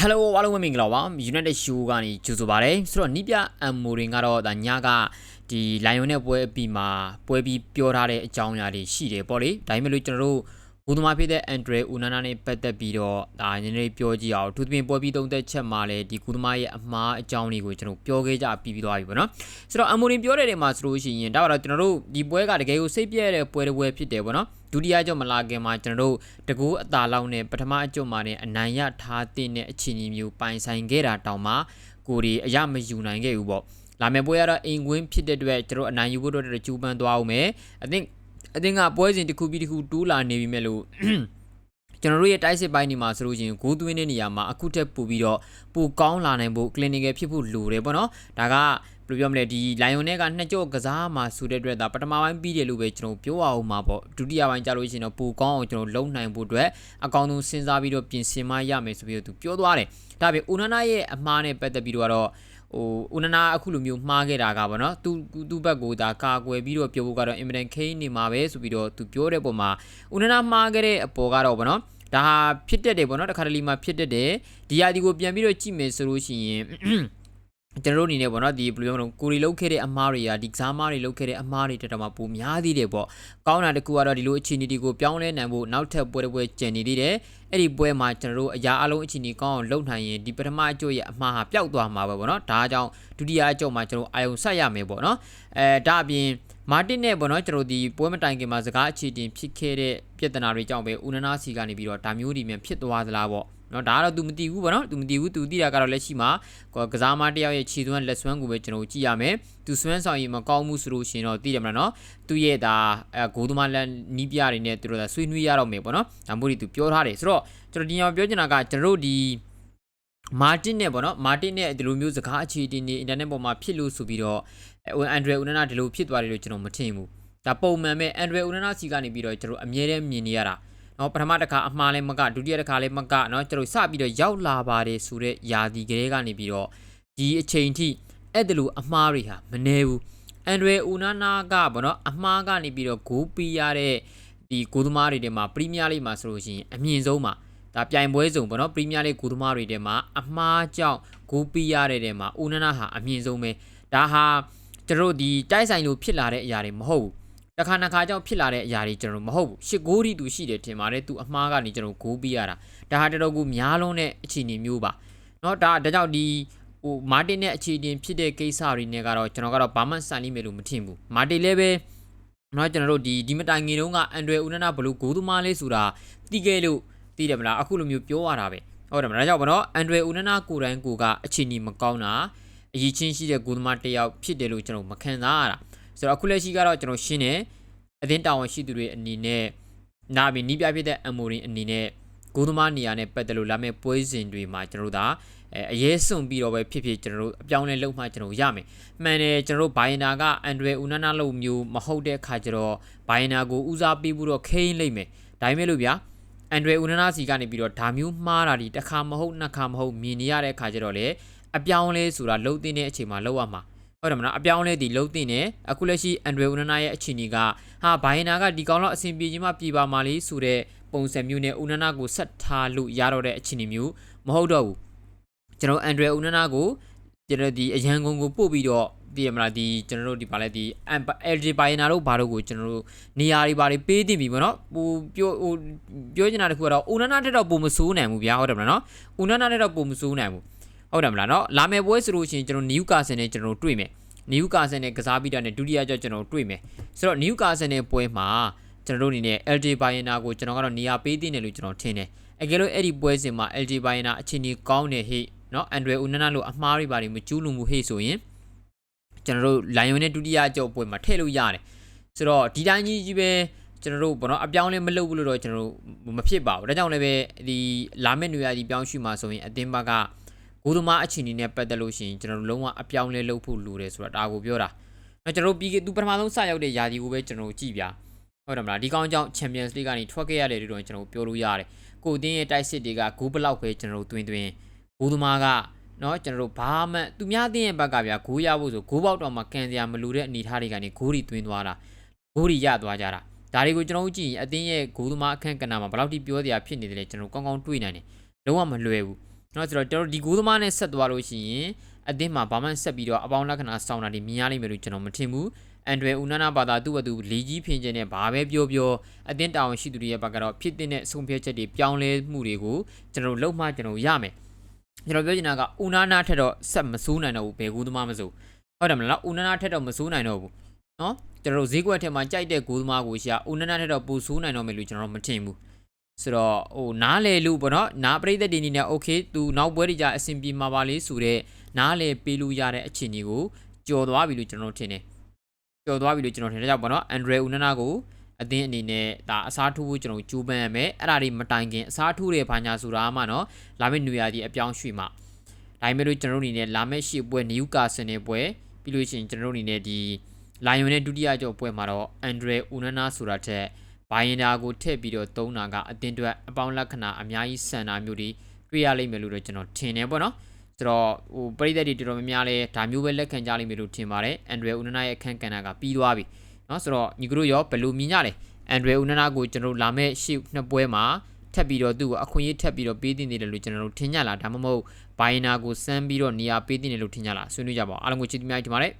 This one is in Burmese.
Hello အားလုံးပဲမင်္ဂလာပါ United Show ကနေကြိုဆိုပါရစေဆိုတော့နီးပြအမ်မိုရင်ကတော့ဒါညကဒီ Lion နဲ့ပွဲအပြီးမှာပွဲပြီးပြောထားတဲ့အကြောင်းအရာတွေရှိတယ်ပေါ့လေဒါပေမဲ့လို့ကျွန်တော်တို့ဘုသမားဖြစ်တဲ့ Andre Unana နဲ့ပတ်သက်ပြီးတော့ဒါနည်းနည်းပြောကြည့်အောင်သူသဖြင့်ပွဲပြီးသုံးသက်ချက်မှာလည်းဒီကုသမားရဲ့အမှားအကြောင်းတွေကိုကျွန်တော်ပြောခဲ့ကြပြီးပြီးသွားပြီပေါ့နော်ဆိုတော့အမ်မိုရင်ပြောတဲ့နေရာမှာဆိုလို့ရှိရင်ဒါကတော့ကျွန်တော်တို့ဒီပွဲကတကယ်ကိုစိတ်ပြည့်တဲ့ပွဲတစ်ပွဲဖြစ်တယ်ပေါ့နော် ဒုတိယကြောင့်မလာခင်မှာကျွန်တော်တို့တကူအသာလောက်နဲ့ပထမအကျုံမှာနဲ့အနိုင်ရထားတဲ့အခြေအနေမျိုးပိုင်ဆိုင်ခဲ့တာတောင်မှကိုဒီအရမယူနိုင်ခဲ့ဘူးပေါ့လာမယ့်ပွဲကတော့အိမ်ကွင်းဖြစ်တဲ့အတွက်ကျွန်တော်အနိုင်ယူဖို့တော့ကြိုးပမ်းသွားအောင်မယ်အသင်အသင်ကပွဲစဉ်တစ်ခုပြီးတစ်ခုတူးလာနေပြီမဲ့လို့ ကျွန်တော်တို့ရဲ့တိုက်စစ်ပိုင်းနေမှာဆိုလို့ရှိရင်ဂိုးသွင်းတဲ့နေရာမှာအခုထက်ပိုပြီးတော့ပိုကောင်းလာနိုင်ဖို့ clinical ဖြစ်ဖို့လိုတယ်ပေါ့နော်ဒါကဘယ်လိုပြောမလဲဒီ lion နဲ့ကနှစ်ကြော့ကစားမှာဆိုတဲ့အတွက်ဒါပထမပိုင်းပြီးတယ်လို့ပဲကျွန်တော်ပြောအောင်မှာပေါ့ဒုတိယပိုင်းကျလို့ရှိရင်တော့ပိုကောင်းအောင်ကျွန်တော်လုံနိုင်ဖို့အတွက်အကောင်းဆုံးစဉ်းစားပြီးတော့ပြင်ဆင်မရမယ်ဆိုပြီးတော့သူပြောသွားတယ်ဒါပေမဲ့ဦးနနာရဲ့အမှားနဲ့ပတ်သက်ပြီးတော့ ဟိုဦးနနာအခုလိုမျိုးမှားခဲ့တာကပေါ့နော်သူသူ့ဘက်ကိုဒါကာကွယ်ပြီးတော့ပြောဖို့ကတော့ Emerald Kane နေမှာပဲဆိုပြီးတော့သူပြောတဲ့ပုံမှာဦးနနာမှားခဲ့တဲ့အပေါ်ကတော့ပေါ့နော်ဒါဟာဖြစ်တတ်တယ်ပေါ့နော်တခါတလေမှာဖြစ်တတ်တယ်ဒီယာဒီကိုပြန်ပြီးတော့ကြည့်မယ်ဆိုလို့ရှိရင် ကျွန်တော်တို့အနေနဲ့ပေါ့နော်ဒီဘယ်လိုပြောမလဲကိုရီလုတ်ခဲ့တဲ့အမားတွေကဒီကစားမားတွေလုတ်ခဲ့တဲ့အမားတွေတက်တော့မှပိုများသေးတယ်ပေါ့ကောင်းတာတကူကတော့ဒီလိုအခြေအနေတွေကိုပြောင်းလဲနိုင်ဖို့နောက်ထပ်ပွဲတစ်ပွဲကျန်နေသေးတယ်အဲ့ဒီပွဲမှာကျွန်တော်တို့အရာအလုံးအခြေအနေကောင်းအောင်လုပ်နိုင်ရင်ဒီပထမအကျိုးရဲ့အမှားဟာပျောက်သွားမှာပဲပေါ့နော်ဒါကြောင့်ဒုတိယအကျိုးမှာကျွန်တော်အာယုံဆက်ရမယ်ပေါ့နော်အဲဒါအပြင်မာတင်နဲ့ပေါ့နော်ကျွန်တော်ဒီပွဲမတိုင်ခင်မှာစကားအခြေတင်ဖြစ်ခဲ့တဲ့ပြဿနာတွေကြောင့်ပဲဦးနနာစီကနေပြီးတော့ဒါမျိုးတွေမြန်ဖြစ်သွားသလားပေါ့ နော်ဒါကတော့ तू မသိဘူးပေါ့နော် तू မသိဘူး तू သိတာကတော့လက်ရှိမှာကစားမတယောက်ရဲ့ခြေသွမ်းလက်စွမ်းကိုပဲကျွန်တော်ကြည့်ရမယ် तू စွမ်းဆောင်ရင်မကောင်းဘူးဆိုလို့ရှင်တော့သိတယ်မလားနော်သူ့ရဲ့ဒါအဲဂိုးသမားလက်နီးပြတွေနဲ့သူတို့ဒါဆွေးနွေးရတော့မယ်ပေါ့နော်ဒါမို့ဒီ तू ပြောထားတယ်ဆိုတော့ကျွန်တော်ဒီညောင်ပြောချင်တာကကျွန်တော်တို့ဒီမာတင်နဲ့ပေါ့နော်မာတင်နဲ့ဒီလိုမျိုးစကားအခြေတင်နေအင်တာနက်ပေါ်မှာဖြစ်လို့ဆိုပြီးတော့အန်ဒရယ်ဦးနနာဒီလိုဖြစ်သွားတယ်လို့ကျွန်တော်မထင်ဘူးဒါပုံမှန်ပဲအန်ဒရယ်ဦးနနာစီကနေပြီးတော့ကျွန်တော်အမြဲတမ်းမြင်နေရတာ နော်ပထမတစ်ခါအမှားလဲမကဒုတိယတစ်ခါလဲမကနော်ကျွန်တော်စပြီးတော့ရောက်လာပါတယ်ဆိုတဲ့ယာဒီကလေးကနေပြီးတော့ဒီအချိန်ထိအဲ့ဒါလိုအမှားတွေဟာမနေဘူးအန်ဒရယ်ဦးနာနာကပေါ့နော်အမှားကနေပြီးတော့ဂိုးပီးရတဲ့ဒီဂိုးသမားတွေထဲမှာပရီးမီးယားလိမှာဆိုလို့ရှိရင်အမြင့်ဆုံးမှာဒါပြိုင်ပွဲစုံပေါ့နော်ပရီးမီးယားလိဂိုးသမားတွေထဲမှာအမှားကြောင့်ဂိုးပီးရတဲ့ထဲမှာဦးနာနာဟာအမြင့်ဆုံးပဲဒါဟာကျွန်တော်တို့ဒီတိုက်ဆိုင်လို့ဖြစ်လာတဲ့အရာတွေမဟုတ်ဘူး တခါနှစ်ခါကြောင့်ဖြစ်လာတဲ့အရာတွေကျွန်တော်မဟုတ်ဘူးရှစ်ဂိုးတီသူရှိတယ်ထင်ပါတယ်သူအမှားကနေကျွန်တော်ဂိုးပေးရတာဒါဟာတော်တော်ကိုများလုံးတဲ့အခြေအနေမျိုးပါเนาะဒါဒါကြောင့်ဒီဟိုမာတင်နဲ့အခြေအနေဖြစ်တဲ့ကိစ္စတွေနဲ့ကတော့ကျွန်တော်ကတော့ဘာမှစံလိမ့်မယ်လို့မထင်ဘူးမာတင်လည်းပဲเนาะကျွန်တော်တို့ဒီဒီမတိုင်ငင်တုန်းကအန်ဒရယ်ဦးနနာဘလူးဂိုးသမားလေးဆိုတာတီးခဲ့လို့သိတယ်မလားအခုလိုမျိုးပြောရတာပဲဟုတ်တယ်မလားဒါကြောင့်ဗောနော်အန်ဒရယ်ဦးနနာကိုတိုင်းကိုကအခြေအနေမကောင်းတာအရေးချင်းရှိတဲ့ဂိုးသမားတစ်ယောက်ဖြစ်တယ်လို့ကျွန်တော်မခံစားရတာ ဆိုတော့အခုလက်ရှိကတော့ကျွန်တော်ရှင်းတယ်အသင်းတာဝန်ရှိသူတွေအနေနဲ့နာမည်နီးပြဖြစ်တဲ့အမိုရင်အနေနဲ့ဂိုးသမားနေရာနဲ့ပတ်သက်လို့လာမယ့်ပွဲစဉ်တွေမှာကျွန်တော်တို့ဒါအဲအရေးစွန်ပြီးတော့ပဲဖြစ်ဖြစ်ကျွန်တော်တို့အပြောင်းလဲလုပ်မှကျွန်တော်ရမယ်မှန်တယ်ကျွန်တော်တို့ဘိုင်နာကအန်ဒရယ်ဦးနာနာလို့မျိုးမဟုတ်တဲ့ခါကျတော့ဘိုင်နာကိုဦးစားပေးပြီးတော့ခိန်းလိုက်မယ်ဒါပေမဲ့လို့ဗျာအန်ဒရယ်ဦးနာနာစီကနေပြီးတော့ဒါမျိုးမှားတာဒီတစ်ခါမဟုတ်နှစ်ခါမဟုတ်မြင်နေရတဲ့ခါကျတော့လေအပြောင်းလဲဆိုတာလှုပ်တင်တဲ့အချိန်မှာလှုပ်ရမှာ ဟုတ်တယ်မလားအပြောင်းလဲဒီလှုပ်တင်နေအခုလက်ရှိအန်ဒရယ်ဦးနာနာရဲ့အခြေအနေကဟာဘိုင်နာကဒီကောင်တော့အဆင်ပြေခြင်းမပြေပါမှာလေဆိုတဲ့ပုံစံမျိုးနဲ့ဦးနာနာကိုဆက်ထားလို့ရတော့တဲ့အခြေအနေမျိုးမဟုတ်တော့ဘူးကျွန်တော်အန်ဒရယ်ဦးနာနာကိုကျွန်တော်ဒီအရန်ကုန်ကိုပို့ပြီးတော့ဒီမလားဒီကျွန်တော်တို့ဒီပါလဲဒီ LG ဘိုင်နာတို့ဘာတို့ကိုကျွန်တော်တို့နေရာတွေဘာတွေပေးတင်ပြီပေါ့နော်ဟိုပြောဟိုပြောချင်တာတခုကတော့ဦးနာနာတက်တော့ပုံမစိုးနိုင်ဘူးဗျာဟုတ်တယ်မလားနော်ဦးနာနာတက်တော့ပုံမစိုးနိုင်ဘူး ဟုတ်တယ်မလားနော်လာမယ်ပွဲဆိုလို့ရှိရင်ကျွန်တော်နယူကာဆယ်နဲ့ကျွန်တော်တို့တွေ့မယ်နယူကာဆယ်နဲ့ကစားပြီးတာနဲ့ဒုတိယကြောင့်ကျွန်တော်တွေ့မယ်ဆိုတော့နယူကာဆယ်နဲ့ပွဲမှာကျွန်တော်တို့အနေနဲ့ LG Bayern ကိုကျွန်တော်ကတော့နေရာပေးသိနေလို့ကျွန်တော်ထင်တယ်အကယ်လို့အဲ့ဒီပွဲစဉ်မှာ LG Bayern အချိန်ကြီးကောင်းတယ်ဟိနော်အန်ဒရယ်ဦးနနာလို့အမှားတွေပါတွေမကျူးလွန်မှုဟိဆိုရင်ကျွန်တော်တို့ Lion နဲ့ဒုတိယကြောက်ပွဲမှာထည့်လို့ရတယ်ဆိုတော့ဒီတိုင်းကြီးကြီးပဲကျွန်တော်တို့ဘောနော်အပြောင်းလဲမလုပ်ဘူးလို့တော့ကျွန်တော်တို့မဖြစ်ပါဘူးဒါကြောင့်လည်းပဲဒီလာမယ့်နေရာဒီပြောင်းရွှေ့မှာဆိုရင်အတင်းဘက ဂိုးသမားအခြေအနေနဲ့ပတ်သက်လို့ရှိရင်ကျွန်တော်တို့လုံးဝအပြောင်းလဲလုပ်ဖို့လိုတယ်ဆိုတာဒါကိုပြောတာနော်ကျွန်တော်တို့ပြီးသူပထမဆုံးစရောက်တဲ့ယာဒီကိုပဲကျွန်တော်တို့ကြည့်ပြဟုတ်တယ်မလားဒီကောင်းကြောင့် Champions League ကနေထွက်ခဲ့ရတယ်လို့တော့ကျွန်တော်ပြောလို့ရတယ်ကိုအတင်းရဲ့တိုက်စစ်တွေကဂိုးဘလောက်ပဲကျွန်တော်တို့တွင်တွင်ဂိုးသမားကနော်ကျွန်တော်တို့ဘာမှသူများတင်းရဲ့ဘက်ကဗျာဂိုးရဖို့ဆိုဂိုးပေါက်တော့မှကန်စရာမလိုတဲ့အနေအထားတွေကနေဂိုးတွေတွင်သွားတာဂိုးတွေရသွားကြတာဒါတွေကိုကျွန်တော်တို့ကြည့်ရင်အတင်းရဲ့ဂိုးသမားအခန့်ကဏ္ဍမှာဘယ်လောက်ထိပြောစရာဖြစ်နေတယ်လဲကျွန်တော်ကောင်းကောင်းတွေးနိုင်တယ်လုံးဝမလွယ်ဘူး နော်ဆိုတော့ကျွန်တော်ဒီဂိုးသမားနဲ့ဆက်သွားလို့ရှိရင်အသင်းမှာဘာမှဆက်ပြီးတော့အပေါင်းလက္ခဏာဆောင်တာတွေမြင်ရလိမ့်မယ်လို့ကျွန်တော်မထင်ဘူးအန်ဒရယ်ဦးနာနာဘာသာသူ့ဘသူလေကြီးဖင်ကျင်နဲ့ဘာပဲပြောပြောအသင်းတာဝန်ရှိသူတွေရဲ့ဘက်ကတော့ဖြစ်တဲ့ဆုံးဖြတ်ချက်တွေပြောင်းလဲမှုတွေကိုကျွန်တော်လုံမှကျွန်တော်ရမယ်ကျွန်တော်ပြောချင်တာကဦးနာနာထက်တော့ဆက်မစိုးနိုင်တော့ဘူးဘယ်ကူသမားမစိုးဟုတ်တယ်မလားဦးနာနာထက်တော့မစိုးနိုင်တော့ဘူးနော်ကျွန်တော်ဈေးကွက်ထဲမှာကြိုက်တဲ့ကူသမားကိုရှာဦးနာနာထက်တော့ပူစိုးနိုင်တော့မယ်လို့ကျွန်တော်မထင်ဘူး ဆိုတော့ဟိုနားလေလို့ပေါ့နော်နားပရိသတ်တွေအနေနဲ့ okay သူနောက်ပွဲတွေကြအဆင်ပြေမှာပါလေဆိုတော့နားလေပေးလို့ရတဲ့အခြေအနေကိုကြော်သွားပြီလို့ကျွန်တော်ထင်တယ်ကြော်သွားပြီလို့ကျွန်တော်ထင်တယ်ကြောင့်ပေါ့နော်အန်ဒရယ်ဦးနနာကိုအသင်းအနေနဲ့ဒါအစားထိုးဖို့ကျွန်တော်ကြိုးပမ်းရမယ်အဲ့ဒါတွေမတိုင်ခင်အစားထိုးတဲ့ဘာညာဆိုတာမှနော်လာမယ့်နွေရာသီအပြောင်းရွှေ့မှာဒါပေမဲ့လို့ကျွန်တော်တို့အနေနဲ့လာမယ့်ရှေ့ပွဲနယူကာဆယ်နယ်ပွဲပြီးလို့ရှိရင်ကျွန်တော်တို့အနေနဲ့ဒီလိုင်ယွန်ရဲ့ဒုတိယကြောပွဲမှာတော့အန်ဒရယ်ဦးနနာဆိုတာထက် ဘိုင်ယန်ဒါကိုထည့်ပြီးတော့သုံးတာကအတင်းအတွက်အပေါင်းလက္ခဏာအများကြီးဆန်တာမျိုးတွေတွေ့ရလိမ့်မယ်လို့တော့ကျွန်တော်ထင်တယ်ပေါ့နော်ဆိုတော့ဟိုပရိသတ်တွေတော်တော်များများလဲဒါမျိုးပဲလက်ခံကြလိမ့်မယ်လို့ထင်ပါတယ်အန်ဒရယ်ဦးနနာရဲ့အခန်းကဏ္ဍကပြီးသွားပြီเนาะဆိုတော့ညီကတို့ရောဘယ်လိုမြင်ကြလဲအန်ဒရယ်ဦးနနာကိုကျွန်တော်တို့လာမဲ့ရှေ့နှစ်ပွဲမှာထပ်ပြီးတော့သူ့ကိုအခွင့်အရေးထပ်ပြီးတော့ပေးတင်နေတယ်လို့ကျွန်တော်တို့ထင်ကြလားဒါမှမဟုတ်ဘိုင်ယန်ဒါကိုစမ်းပြီးတော့နေရာပေးတင်တယ်လို့ထင်ကြလားဆွေးနွေးကြပါဦးအားလုံးကိုချစ်သမျှတင်ပါတယ်